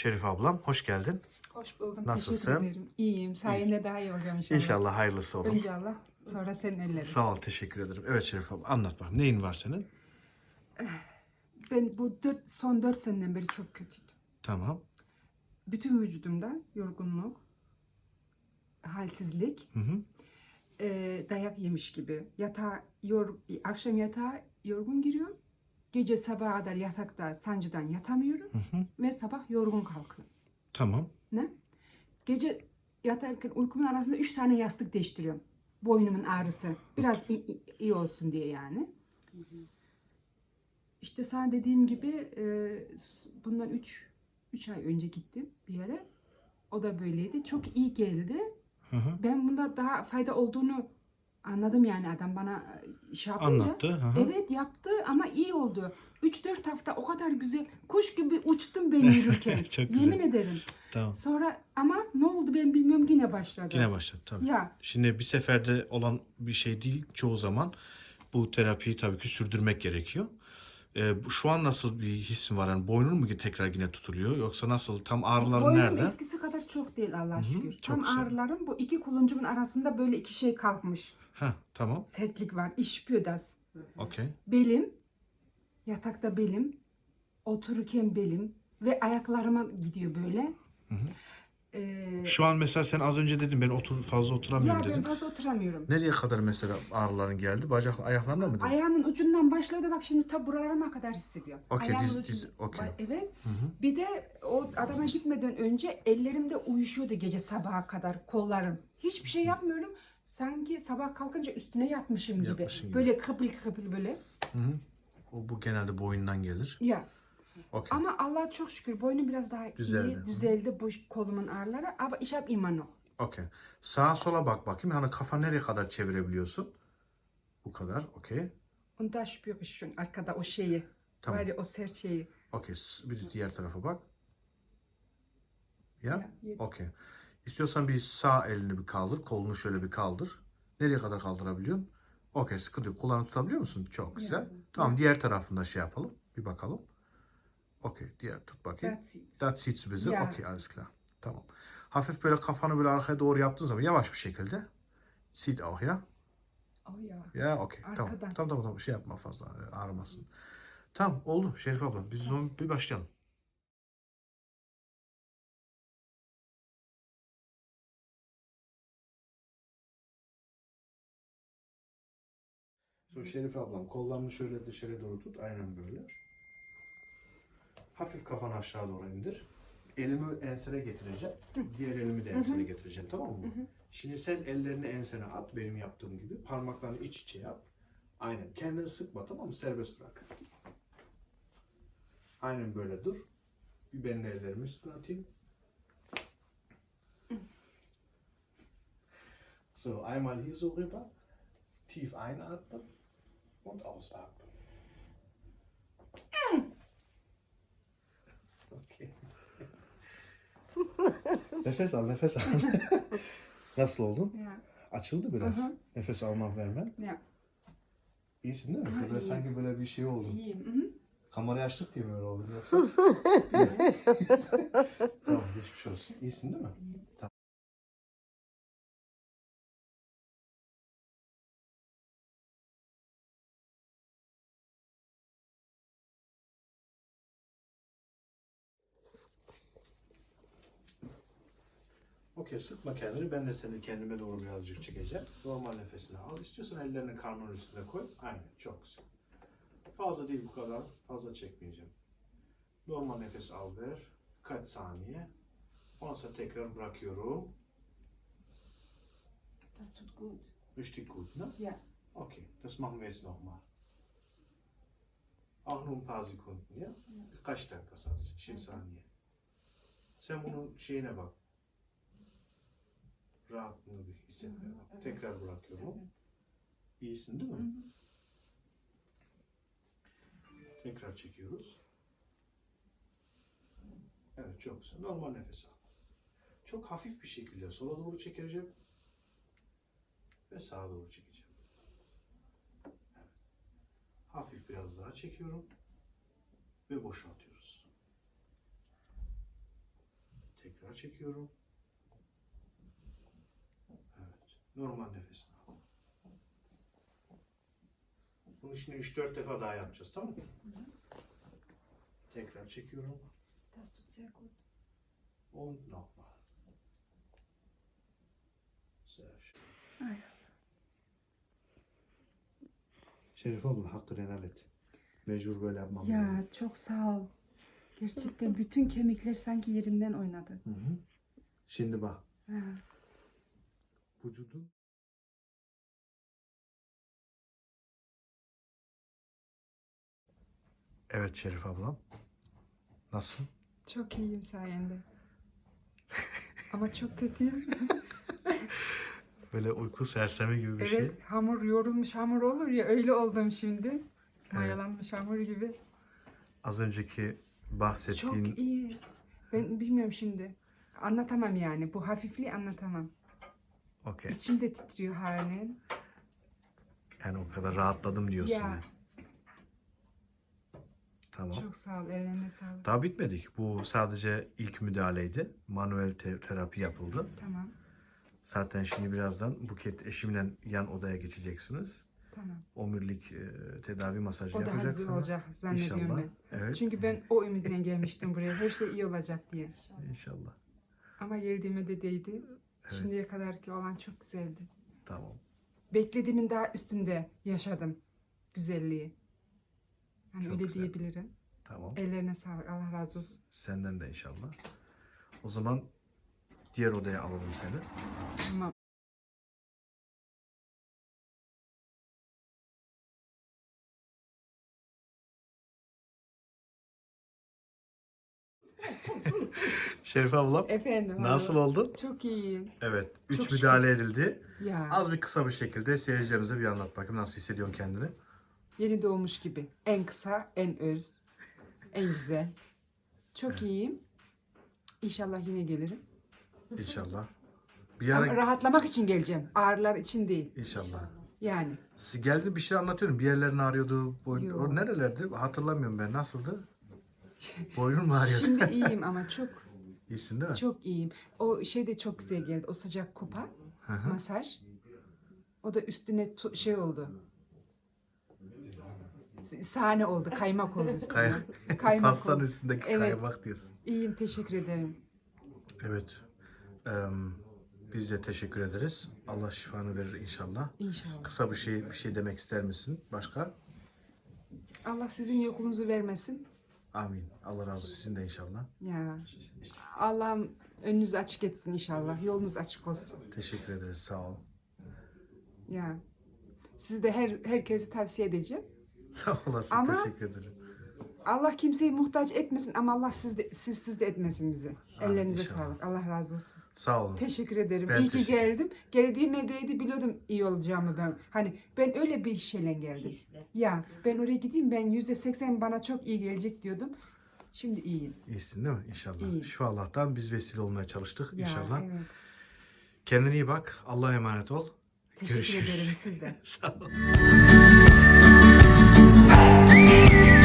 Şerif ablam hoş geldin. Hoş buldum. Nasılsın? Teşekkür ederim. İyiyim. Sayende daha iyi olacağım inşallah. İnşallah hayırlısı olur. Önce Allah, sonra senin ellerin. Sağ ol teşekkür ederim. Evet Şerif abla anlat bak neyin var senin? Ben bu dört, son dört seneden beri çok kötüydüm. Tamam. Bütün vücudumda yorgunluk, halsizlik, Hı hı. e, dayak yemiş gibi. Yatağa, yor, akşam yatağa yorgun giriyorum. Gece sabaha kadar yatakta sancıdan yatamıyorum. Hı hı. Ve sabah yorgun kalkıyorum. Tamam. Ne? Gece yatarken uykumun arasında üç tane yastık değiştiriyorum. Boynumun ağrısı. Biraz iyi, iyi- iyi olsun diye yani. İşte sana dediğim gibi e, s- bundan üç, üç ay önce gittim bir yere. O da böyleydi. Çok iyi geldi. Hı hı. Ben bunda daha fayda olduğunu anladım yani adam bana e, şey yapınca. Anlattı. Hı. Evet yaptı ama iyi oldu. 3-4 hafta o kadar güzel kuş gibi uçtum ben yürürken. Çok güzel. Yemin ederim. Tamam. Sonra ama ne oldu ben bilmiyorum yine başladı. Yine başladı tabii. Ya Şimdi bir seferde olan bir şey değil çoğu zaman bu terapiyi tabii ki sürdürmek gerekiyor. Ee, şu an nasıl bir hissin var? Yani boynun mu tekrar yine tutuluyor yoksa nasıl? Tam ağrıların boynum nerede? eskisi kadar çok değil Allah'a şükür. çok Tam güzel. ağrılarım bu iki kuluncumun arasında böyle iki şey kalkmış. Ha tamam. Sertlik var. İşpiyor das. Okey. Belim, yatakta belim, otururken belim ve ayaklarıma gidiyor böyle. Ee, Şu an mesela sen az önce dedin ben otur fazla oturamıyorum ya ben dedin. fazla oturamıyorum. Nereye kadar mesela ağrıların geldi? Bacak ayaklarına mı dedin? Ayağımın ucundan başladı bak şimdi ta buralarıma kadar hissediyorum. Okey, Ayağımın diz- ucundan- diz- okey. Evet. Hı hı. Bir de o adama gitmeden önce ellerimde uyuşuyordu gece sabaha kadar kollarım. Hiçbir şey yapmıyorum. Sanki sabah kalkınca üstüne yatmışım gibi. Yatmışsın gibi. Böyle kıpıl kıpıl böyle. Hı hı. O bu genelde boyundan gelir. Ya Okey. ama Allah'a çok şükür boynum biraz daha Düzeldi. iyi düzeldi bu kolumun ağrıları ama hab immer noch. Okey. Sağa sola bak bakayım. Hani kafa nereye kadar çevirebiliyorsun? Bu kadar. Okey. Und da spüre ich schon arkada o şeyi. Tamam. Var ya o sert şeyi. Okey. Bir diğer tarafa bak. Ya? Ya, yes. Okey. İstiyorsan bir sağ elini bir kaldır. Kolunu şöyle bir kaldır. Nereye kadar kaldırabiliyorsun? Okey. Sıkıntı yok. Kulağını tutabiliyor musun? Çok güzel. Tamam. Diğer tarafında şey yapalım. Bir bakalım. Okey. Diğer tut bakayım. That's it. Das sieht bizi. Ya. Okey. Alles klar. Tamam. Hafif böyle kafanı böyle arkaya doğru yaptığın zaman yavaş bir şekilde. Sieht auch ya. Oh ya. Ya okey. Tamam. Tamam tamam tamam. Şey yapma fazla e, ağrımasın. Tamam oldu Şerif abla. Biz bir başlayalım. So Şerif ablam kollarını şöyle dışarı doğru tut. Aynen böyle. Hafif kafanı aşağı doğru indir. Elimi ensene getireceğim. Diğer elimi de ensene getireceğim tamam mı? Şimdi sen ellerini ensene at benim yaptığım gibi. Parmaklarını iç içe yap. Aynen. Kendini sıkma tamam mı? Serbest bırak. Aynen böyle dur. Bir benim ellerimi üstüne atayım. So, einmal hier so rüber. Tief einatmen und ausatmen. Okay. nefes al, nefes al. Nasıl oldun? Ya. Açıldı biraz. Hı. Nefes almak vermen. Ya. İyisin değil mi? Aha, Böyle iyiyim. sanki böyle bir şey oldu. İyiyim. Hı hı. Kamerayı açtık diye mi öyle oldu? Yoksa... tamam geçmiş olsun. İyisin değil mi? Okey sıkma kendini. Ben de seni kendime doğru birazcık çekeceğim. Normal nefesini al. İstiyorsan ellerini karnının üstüne koy. Aynen. Çok güzel. Fazla değil bu kadar. Fazla çekmeyeceğim. Normal nefes al ver. Kaç saniye. Ondan sonra tekrar bırakıyorum. Das tut gut. Richtig gut, ne? Ja. Okay, das machen wir jetzt nochmal. Auch nur ein paar Sekunden, ya? Birkaç dakika sadece, şey saniye. Sen bunun şeyine bak. Rahatlığını bir hissetmeye bak. evet. Tekrar bırakıyorum. Evet. İyisin değil mi? Tekrar çekiyoruz. Evet çok güzel. Normal nefes al. Çok hafif bir şekilde sola doğru çekeceğim. Ve sağa doğru çekeceğim. Evet. Hafif biraz daha çekiyorum. Ve boşaltıyoruz. Tekrar çekiyorum. Evet. Normal nefesini al. Bunu şimdi 3-4 defa daha yapacağız tamam mı? Tekrar çekiyorum. Das tut sehr gut. Und nochmal. Sehr schön. Ay. Şerif abla hakkını helal et. Mecbur böyle yapmam Ya lazım. çok sağ ol. Gerçekten bütün kemikler sanki yerinden oynadı. Hı hı. Şimdi bak. Ha. Vücudun Evet Şerif ablam. Nasıl? Çok iyiyim sayende. Ama çok kötüyüm. Böyle uyku sersemi gibi bir şey. evet hamur yorulmuş hamur olur ya öyle oldum şimdi. Mayalanmış hamur gibi. Az önceki bahsettiğin Çok iyi. Ben bilmiyorum şimdi. Anlatamam yani. Bu hafifliği anlatamam. Okey. İçim de titriyor halen. Yani o kadar rahatladım diyorsun. Ya. yani. Tamam. Çok sağ ol. Ellerine sağlık. Daha bitmedik. Bu sadece ilk müdahaleydi. Manuel te- terapi yapıldı. Tamam. Zaten şimdi birazdan Buket eşimle yan odaya geçeceksiniz. Tamam. Omurilik e, tedavi masajı O yapacak güzel sana. olacak zannediyorum İnşallah. ben. Evet. Çünkü ben o ümitle gelmiştim buraya. Her şey iyi olacak diye. İnşallah. Ama geldiğime de değdi. Evet. Şimdiye kadarki olan çok güzeldi. Tamam. Beklediğimin daha üstünde yaşadım güzelliği. Hani Çok öyle güzel. diyebilirim. Tamam. Ellerine sağlık. Allah razı olsun. Senden de inşallah. O zaman diğer odaya alalım seni. Tamam. Şerif ablam Efendim. nasıl abi. oldun? Çok iyiyim. Evet. Üç Çok müdahale edildi. Ya. Az bir kısa bir şekilde seyircilerimize bir anlat bakayım. Nasıl hissediyorsun kendini? Yeni doğmuş gibi. En kısa, en öz, en güzel. Çok iyiyim. İnşallah yine gelirim. İnşallah. Bir Ama ara rahatlamak için geleceğim. Ağrılar için değil. inşallah. Yani. Siz geldi bir şey anlatıyorum. Bir yerlerin ağrıyordu. Boyun, o nerelerdi? Hatırlamıyorum ben. Nasıldı? Boynun mu ağrıyordu? Şimdi iyiyim ama çok İyisin değil mi? çok iyiyim. O şey de çok güzel geldi. O sıcak kupa, Hı hı. masaj. O da üstüne tu- şey oldu. S- Sahne oldu, kaymak oldu üstüne. Kay- kaymak Pastanın oldu. üstündeki Evet. kaymak diyorsun. İyiyim, teşekkür ederim. Evet. Em, biz de teşekkür ederiz. Allah şifanı verir inşallah. İnşallah. Kısa bir şey bir şey demek ister misin? Başka? Allah sizin yokluğunuzu vermesin. Amin. Allah razı olsun sizin de inşallah. Ya Allah'ım önünüzü açık etsin inşallah. Yolunuz açık olsun. Teşekkür ederiz. Sağ ol. Ya sizi de her herkese tavsiye edeceğim. Sağ olasın. Ama- Teşekkür ederim. Allah kimseyi muhtaç etmesin ama Allah siz de, siz siz de etmesin bizi. Ellerinize inşallah. sağlık. Allah razı olsun. Sağ olun. Teşekkür ederim. Ben iyi ki teşekkür- geldim. Geldiğime değdi biliyordum iyi olacağımı ben. Hani ben öyle bir şeyle geldim. Hisle. Ya ben oraya gideyim ben yüzde seksen bana çok iyi gelecek diyordum. Şimdi iyiyim. İyisin değil mi? İnşallah. İyiyim. Şifa Allah'tan biz vesile olmaya çalıştık. Ya, inşallah. Evet. Kendine iyi bak. Allah'a emanet ol. Teşekkür Görüşürüz. ederim sizden. Sağ ol.